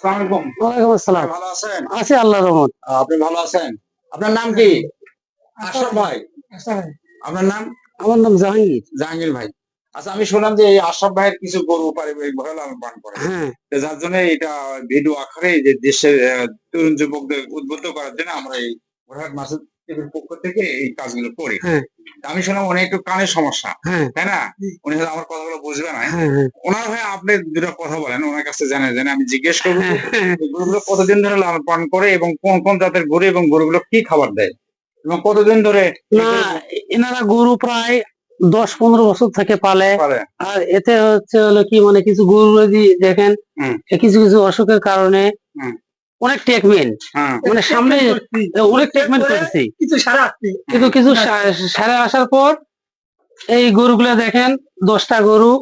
আসসালামু ওয়ালাইকুম আসসালাম। ভালো আছেন? আছি আল্লাহ রহমত। আপনি ভালো আছেন? আপনার নাম কি? আশরাফ ভাই। আপনার নাম? আমার নাম জাহাঙ্গীর। জাহাঙ্গীর ভাই। আচ্ছা আমি শুনলাম যে এই আশরাফ ভাইয়ের কিছু গরু পারিবারিক ভাবে লালন পালন করে। হ্যাঁ। যার জন্য এটা ভিডিও আকারে যে দেশের তরুণ যুবকদের উদ্বুদ্ধ করার জন্য আমরা এই মাসুদ টিভির পক্ষ থেকে এই কাজগুলো করি। হ্যাঁ। আমি শুনলাম উনি একটু কানের সমস্যা হ্যাঁ। তাই না? উনি হয়তো আমার কথাগুলো বুঝবে না হ্যাঁ? হ্যাঁ ওনার ভাই আপনি দুটো কথা বলেন ওনার কাছে জানেন জানেন আমি জিজ্ঞেস করব হ্যাঁ, হ্যাঁ। গরুগুলো কতদিন ধরে লালন পালন করে এবং কোন কোন জাতের গরু এবং গরুগুলো কি খাবার দেয়? এবং কতদিন ধরে না এনারা গরু প্রায় দশ পনেরো বছর থেকে পালে। আর এতে হচ্ছে হলো কি মানে কিছু গরু যদি দেখেন কিছু কিছু অসুখের কারণে। অনেক ট্রিটমেন্ট হ্যাঁ। মানে সামনে অনেক ট্রিটমেন্ট করেছি কিছু সারা কিন্তু কিছু সারে আসার পর এই গরুগুলো দেখেন দশটা গরু।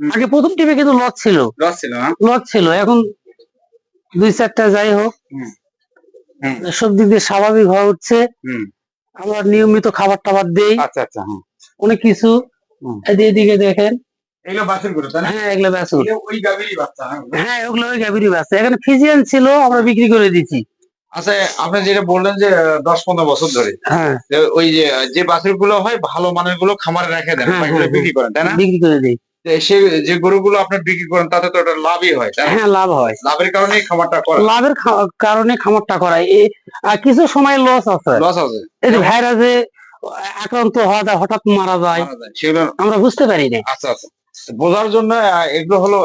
আগে প্রথম টিপে কিন্তু লস ছিল। লস ছিল লস ছিল। এখন দুই চারটা যাই হোক। সব দিক দিয়ে স্বাভাবিক হয়ে উঠছে আমরা নিয়মিত খাবার টাবার দেই। আচ্ছা আচ্ছা হ্যাঁ। অনেক কিছু। এদিকে দেখেন এগুলো বাছুর গরু তাই না? হ্যাঁ এগুলো ওই গাভীরই বাচ্চা হ্যাঁ? হ্যাঁ ওগুলো ওই গাভীরই বাচ্চা। এখানে ফিজিয়ান ছিল আমরা বিক্রি করে দিচ্ছি আচ্ছা আপনি যেটা বললেন যে দশ পনেরো বছর ধরে হ্যাঁ। ওই যে যে বাছুরগুলো হয় ভালো মানেরগুলো খামারে রেখে দেন হ্যাঁ, বিক্রি করেন তাই না? বিক্রি করে দিই। সে যে গরুগুলো আপনি বিক্রি করেন তাতে তো লাভই হয় হ্যাঁ লাভ হয়। লাভের কারণেই খামারটা করা। লাভের কারণে খামারটা কিছু সময় লস আছে। লস আছে। এই যে ভাইরাসে আক্রান্ত হওয়া যায় হঠাৎ মারা যায় সেগুলো আমরা বুঝতে পারি না আচ্ছা আচ্ছা। বোঝার জন্য এগুলো হলো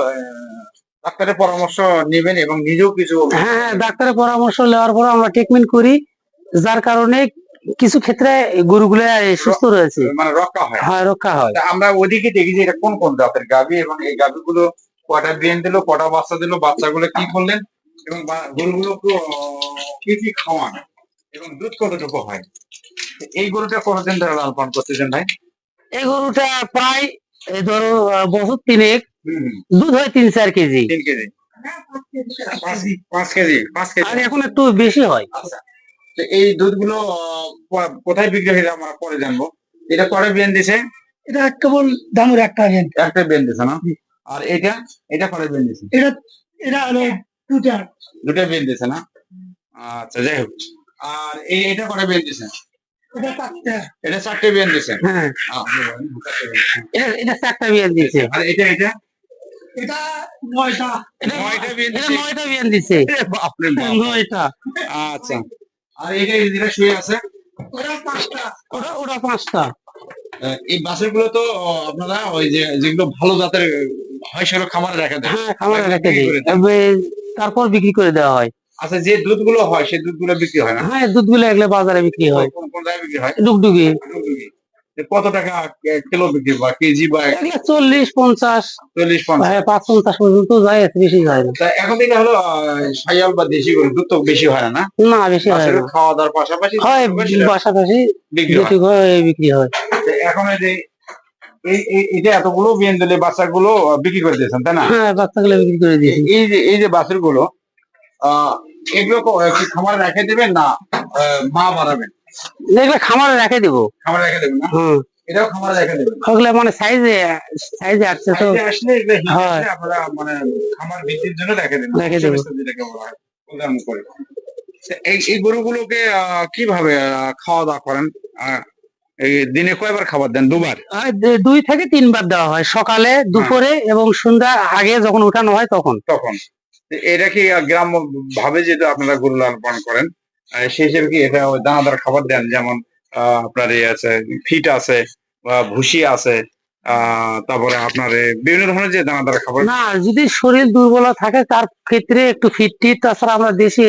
ডাক্তারের পরামর্শ নেবেন এবং নিজেও কিছু হ্যাঁ হ্যাঁ ডাক্তারের পরামর্শ নেওয়ার পর আমরা ট্রিটমেন্ট করি যার কারণে কিছু ক্ষেত্রে গরুগুলো সুস্থ রয়েছে। মানে রক্ষা হয়। হয় রক্ষা হয়। আমরা ওদিকে দেখি যে এটা কোন কোন জাতের গাভী এবং এই গাভীগুলো কটা বিয়ান দিল কটা বাচ্চা দিল বাচ্চাগুলো কি করলেন এবং গরুগুলো কি কি খাওয়ান এবং দুধ কতটুকু হয়? এই গরুটা কতদিন ধরে লাল পান করতেছেন ভাই? এই গরুটা প্রায় এই ধরো বছর তিনেক। দুধ হয় তিন চার কেজি। তিন কেজি। পাঁচ কেজি পাঁচ কেজি আর এখন একটু বেশি হয়। আচ্ছা। তো এই দুধগুলো আহ, ক- কোথায় বিক্রি হয়ে আমরা পরে জানব। এটা করে বিয়ান দিছে? এটা কেবল দামের একটা আছেন একটা বিয়ান দিছে না? আর এটা? এটা করে বিয়ান দিছে? এটা এটা হলো দুটা। দুটা বিয়ান দিছে না? আচ্ছা যাই হোক। আর এই এটা করে বিয়ান দিছে? এটা চারটে বিয়ান দিছে হ্যাঁ। এটা চারটা বিয়ান আর এটা এটা? এটা নয়টা। নয়টা বিয়ান এটা নয়টা বিয়ান দিচ্ছে বাপরে নয়টা। আচ্ছা। আর এটা এই যেটা শুয়ে আছে? ওটা পাঁচটা। পাঁচটা। এই বাসেরগুলো তো আপনারা ওই যে যেগুলো ভালো জাতের হয় সেগুলো খামারে রেখে দেন। হ্যাঁ খামারে রেখে। তবে তারপর বিক্রি করে দেওয়া হয়। আচ্ছা যে দুধগুলো হয় সেই দুধগুলো বিক্রি হয় না? হ্যাঁ দুধগুলো এগুলো বাজারে বিক্রি হয়। কোন কোন জায়গায় বিক্রি হয়? ডুগডুগি। কত টাকা কিলো বিক্রি বা কেজি বা চল্লিশ পঞ্চাশ। চল্লিশ পঞ্চাশ। হ্যাঁ, পাঁচ পঞ্চাশ পর্যন্ত যায় বেশি যায় না। এখন থেকে হলো সাইয়াল বা দেশি গরু দুধ তো বেশি হয় না? না বেশি হয় না। খাওয়া দাওয়ার পাশাপাশি হয় পাশাপাশি বিক্রি হয়। করে বিক্রি হয়। এখন এই যে যে এতগুলো বিয়ান বাচ্চাগুলো বিক্রি করে দিয়েছেন তাই না? হ্যাঁ বাচ্চাগুলো বিক্রি করে দিয়েছি এই যে এই যে বাছুরগুলো এগুলো খামারে রেখে দেবেন না মা বাড়াবেন এগুলো খামারে রেখে দেবো। খামারে রেখে দেবেন না? হ্যাঁ এটাও খামারে রেখে দেবেন? ওগুলো মানে সাইজে সাইজে আসছে তো। আসলে হয়। আপনারা মানে খামার জন্য রেখে দেবেন। রেখে দেবো। যেটাকে বলা হয়, উদাহরণ করে। এই এই গরুগুলোকে কীভাবে খাওয়া দাওয়া করেন? দিনে কয়বার খাবার দেন? দুবার? দুই থেকে তিনবার দেওয়া হয়। সকালে দুপুরে এবং সন্ধ্যা আগে যখন উঠানো হয় তখন। তখন। এটা কি আহ, গ্রাম ভাবে যেহেতু আপনারা গরু লালন পালন করেন সেই হিসেবে কি এটা দানাদার খাবার দেন? যেমন আহ, আপনার এই আছে ফিট আছে বা ভুসি আছে আহ, তারপরে আপনার বিভিন্ন ধরনের যে দানাদার খাবার। না যদি শরীর দুর্বল থাকে তার ক্ষেত্রে একটু ফিটটি তাছাড়া আমরা দেশে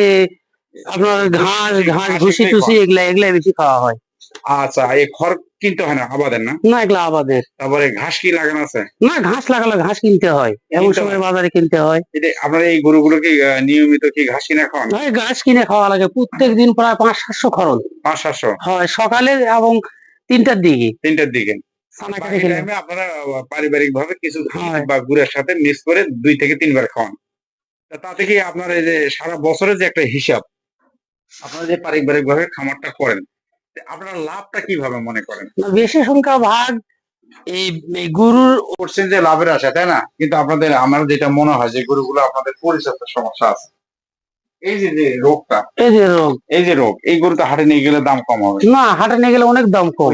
আপনার ঘাস ঘাস ভুসি টুসি এগুলা এগুলা বেশি খাওয়া হয়। আচ্ছা এই খড় কিনতে হয় না আবাদের না? না এগুলা আমাদের তারপরে ঘাস কি লাগানো আছে? না ঘাস লাগালে ঘাস কিনতে হয়। এমন সময় বাজারে কিনতে হয়। এটা আপনার এই গরুগুলো কি নিয়মিত কি ঘাস কিনে খাওয়ান? হয় ঘাস কিনে খাওয়া লাগে। প্রত্যেক দিন প্রায় পাঁচ সাতশো খরচ। পাঁচ সাতশো? হয় সকালে এবং তিনটার দিকে। তিনটার দিকে। আপনারা পারিবারিক ভাবে কিছু ঘাস বা গুড়ের সাথে মিক্স করে দুই থেকে তিনবার খাওয়ান। তা তাতে কি আপনার এই যে সারা বছরের যে একটা হিসাব আপনারা যে পারিবারিক ভাবে খামারটা করেন আপনারা লাভটা কীভাবে মনে করেন? বেশি সংখ্যা ভাগ এই গরুর করছেন যে লাভের আশা তাই না? কিন্তু আপনাদের আমার যেটা মনে হয় যে গরুগুলো আপনাদের পরিচর্যার সমস্যা আছে। এই যে যে রোগটা এই যে রোগ। এই যে রোগ এই গরুটা হাটে নিয়ে গেলে দাম কম হবে? না হাটে নিয়ে গেলে অনেক দাম কম।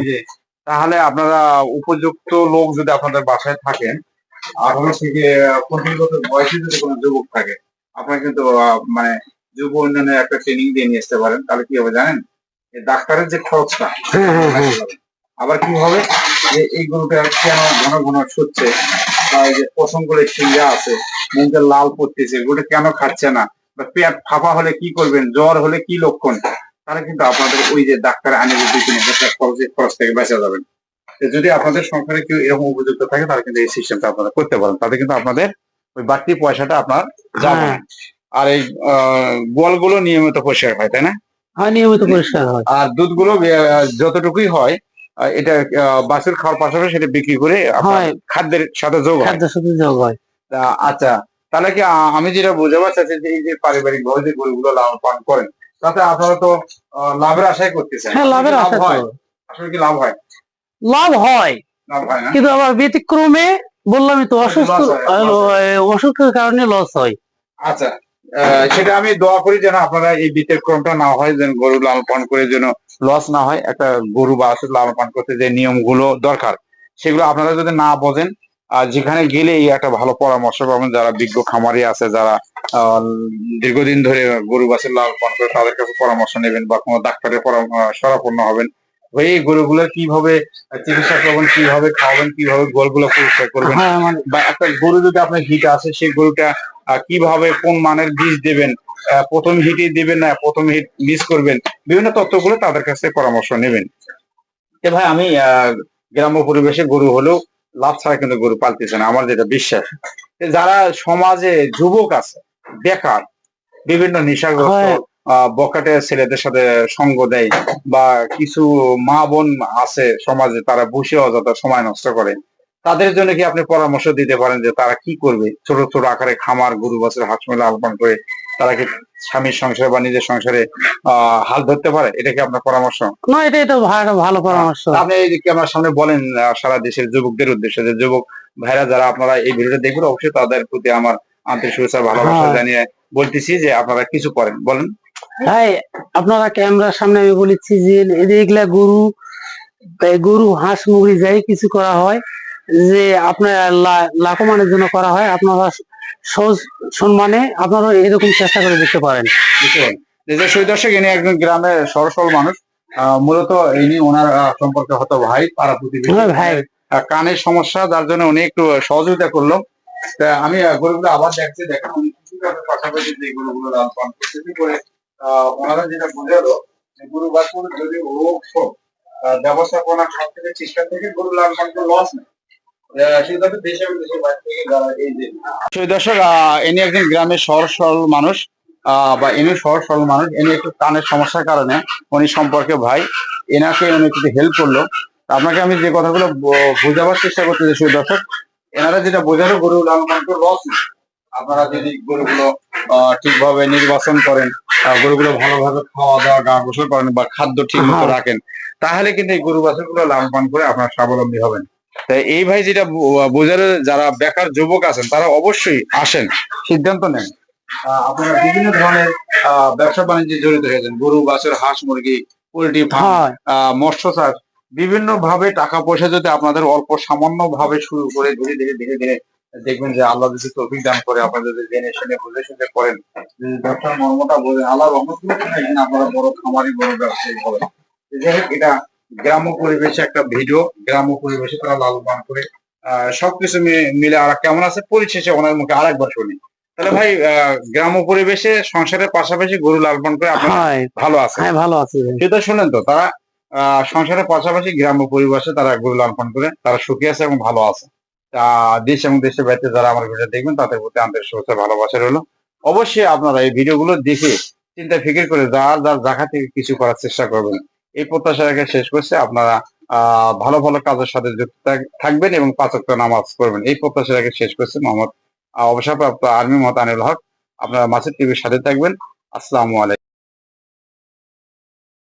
তাহলে আপনারা উপযুক্ত লোক যদি আপনাদের বাসায় থাকেন আঠারো থেকে পঁচিশ বছর বয়সে যদি কোনো যুবক থাকে আপনারা কিন্তু মানে যুব উন্নয়নের একটা ট্রেনিং দিয়ে নিয়ে আসতে পারেন। তাহলে কি হবে জানেন? ডাক্তারের যে খরচটা। আবার কি হবে? যে এই গরুটা কেন ঘন ঘন ছুটছে? বা এই যে ছিঁড়া আছে মুখে লাল পড়তেছে গরুটা কেন খাচ্ছে না? বা পেট ফাঁপা হলে কি করবেন? জ্বর হলে কি লক্ষণ? তাহলে কিন্তু আপনাদের ওই যে ডাক্তার আনে যে দুই তিন হাজার টাকা খরচ থেকে বেঁচে যাবেন। যদি আপনাদের সংসারে কেউ এরকম উপযুক্ত থাকে তাহলে কিন্তু এই সিস্টেমটা আপনারা করতে পারেন। তাতে কিন্তু আপনাদের ওই বাড়তি পয়সাটা আপনার যাবে। হ্যাঁ। আর এই আহ, গোয়ালগুলো নিয়মিত পরিষ্কার হয় তাই না? হয় নিয়মিত পরিষ্কার হয়। আর দুধগুলো যতটুকুই হয় এটা বাছুর খাওয়ার পাশাপাশি সেটা বিক্রি করে। খাদ্যের সাথে যোগ হয়। খাদ্যের সাথে যোগ হয়। আচ্ছা তাহলে কি আমি যেটা বোঝাতে চাচ্ছি যে এই যে পারিবারিক ভাবে যে গরুগুলো লালন পালন করেন তাতে আপনারা তো লাভের আশাই করতেছেন। হ্যাঁ লাভের লাভ আশা হয়? আসলে কি লাভ হয়? লাভ হয়। লাভ কিন্তু আবার ব্যতিক্রমে বললামই তো অসুস্থ অসুখের কারণে লস হয়। আচ্ছা। সেটা আমি দোয়া করি যেন আপনারা এই ব্যতিক্রমটা না হয়, যেন গরু লালন পালন করে যেন লস না হয়। একটা গরু বা লালন পালন করতে যে নিয়মগুলো দরকার, সেগুলো আপনারা যদি না বোঝেন, আর যেখানে গেলে এই একটা ভালো পরামর্শ পাবেন, যারা বিজ্ঞ খামারি আছে, যারা দীর্ঘদিন ধরে গরু বাছুর লালন পালন করে, তাদের কাছে পরামর্শ নেবেন বা কোনো ডাক্তারের পরামর্শ শরাপন্ন হবেন। এই গরুগুলো কীভাবে চিকিৎসা করবেন, কীভাবে খাওয়াবেন, কীভাবে গোলগুলো পরিষ্কার করবেন? হ্যাঁ মানে বা একটা গরু যদি আপনার হিট আছে সেই গরুটা কীভাবে কোন মানের বীজ দেবেন প্রথম হিটই দিবেন না প্রথম হিট মিস করবেন বিভিন্ন তথ্যগুলো তাদের কাছে পরামর্শ নেবেন। ভাই আমি গ্রাম্য পরিবেশে গরু হলেও লাভ ছাড়া কিন্তু গরু পালতেছে না আমার যেটা বিশ্বাস। যারা সমাজে যুবক আছে বেকার বিভিন্ন নেশাগ্রস্ত আহ, বকাটে ছেলেদের সাথে সঙ্গ দেয় বা কিছু মা বোন আছে সমাজে তারা বসে অযথা সময় নষ্ট করে। তাদের জন্য কি আপনি পরামর্শ দিতে পারেন যে তারা কি করবে? ছোট ছোট আকারে খামার গরু বছর হাঁস মেলা আলপন করে তারা কি স্বামীর সংসারে বা নিজের সংসারে আহ হাল ধরতে পারে? এটা কি আপনার পরামর্শ? না এটা এটা ভালো পরামর্শ। আপনি এই যে ক্যামেরার সামনে বলেন সারা দেশের যুবকদের উদ্দেশ্যে যে যুবক ভাইরা যারা আপনারা এই ভিডিওটা দেখবেন অবশ্যই তাদের প্রতি আমার আন্তরিক শুভেচ্ছা ভালোবাসা হ্যাঁ। জানিয়ে বলতেছি যে আপনারা কিছু করেন। বলেন। ভাই আপনারা ক্যামেরার সামনে আমি বলেছি যে এগুলা গরু গরু হাঁস মুরগি যাই কিছু করা হয় যে আপনার লা- লাভবানের জন্য করা হয় আপনারা সহজ সম্মানে আপনারা এরকম চেষ্টা করে দেখতে পারেন। সেই দর্শক ইনি একজন গ্রামের সরসল মানুষ। মূলত ইনি ওনার সম্পর্কে হতো ভাই পাড়া প্রতিবেশী। হ্যাঁ, ভাই। কানের সমস্যা যার জন্য উনি একটু সহযোগিতা করল। তা আমি গরুগুলো আবার দেখছি দেখেন উনি কৃষিকাজের পাশাপাশি যে গরুগুলো লাল পান করতেছে করে ওনারা যেটা বোঝালো যে গরু বাছুর যদি রোগ ব্যবস্থাপনা সব থেকে চেষ্টা থেকে গরু লাল পান করে লস নেই দর্শক ইনি একজন গ্রামের সহজ সরল মানুষ আহ, বা ইনি সহজ সরল মানুষ ইনি একটু কানের সমস্যার কারণে উনি সম্পর্কে ভাই এনাকে উনি একটু হেল্প করল। আপনাকে আমি যে কথাগুলো বোঝাবার চেষ্টা করতেছি সেই দর্শক এনারা যেটা বোঝালো গরু লালন লস আপনারা যদি গরুগুলো আহ, ঠিকভাবে নির্বাচন করেন গরুগুলো ভালোভাবে খাওয়া দাওয়া গা গোসল করেন বা খাদ্য ঠিক মতো হ্যাঁ। রাখেন তাহলে কিন্তু এই গরু বাছুরগুলো লালন পালন করে আপনার স্বাবলম্বী হবেন। তাই এই ভাই যেটা বোঝার যারা বেকার যুবক আছেন তারা অবশ্যই আসেন। সিদ্ধান্ত নেন। আহ, আপনারা বিভিন্ন ধরনের ব্যবসা বাণিজ্যে জড়িত হয়েছেন গরু বাছুর হাঁস মুরগি পোল্ট্রি ফার্ম আহ, মৎস্য চাষ বিভিন্ন ভাবে টাকা পয়সা যদি আপনাদের অল্প সামান্য ভাবে শুরু করে ধীরে ধীরে ধীরে ধীরে দেখবেন যে আল্লাহ যদি তৌফিক দান করে আপনারা যদি জেনে শুনে বুঝে শুনে করেন যদি ব্যবসার মর্মটা বোঝেন আল্লাহ একদিন আপনারা বড় খামারি বড় ব্যবসায়ী হবেন। যাই হোক এটা গ্রাম্য পরিবেশে একটা ভিডিও গ্রাম্য পরিবেশে তারা লালন পালন করে আহ সবকিছু মিলে আর কেমন আছে? পরিশেষে ওনার মুখে আর একবার শুনি। তাহলে ভাই গ্রাম্য পরিবেশে সংসারের পাশাপাশি গরু লালন করে আপনারা ভালো আছে। হ্যাঁ ভালো আছি। সেটা শুনেন তো তারা আহ, সংসারের পাশাপাশি গ্রাম্য পরিবেশে তারা গরু লালন করে তারা সুখী আছে এবং ভালো আছে। দেশ এবং দেশের বাইরে যারা আমার ভিডিও দেখবেন তাদের প্রতি আন্তরিক শুভেচ্ছা ভালোবাসা রইল। অবশ্যই আপনারা এই ভিডিওগুলো দেখে চিন্তা ফিকির করে যার যার জায়গা থেকে কিছু করার চেষ্টা করবেন। এই প্রত্যাশা রেখে শেষ করছে। আপনারা, আহ, ভালো ভালো কাজের সাথে যুক্ত থাকবেন এবং পাঁচক্ত নামাজ করবেন এই প্রত্যাশা রেখে শেষ করছে। মোহাম্মদ অবসরপ্রাপ্ত আর্মি মোহাম্মদ আনিল হক, আপনারা মাসের টিভির সাথে থাকবেন। আসসালামু আলাইকুম।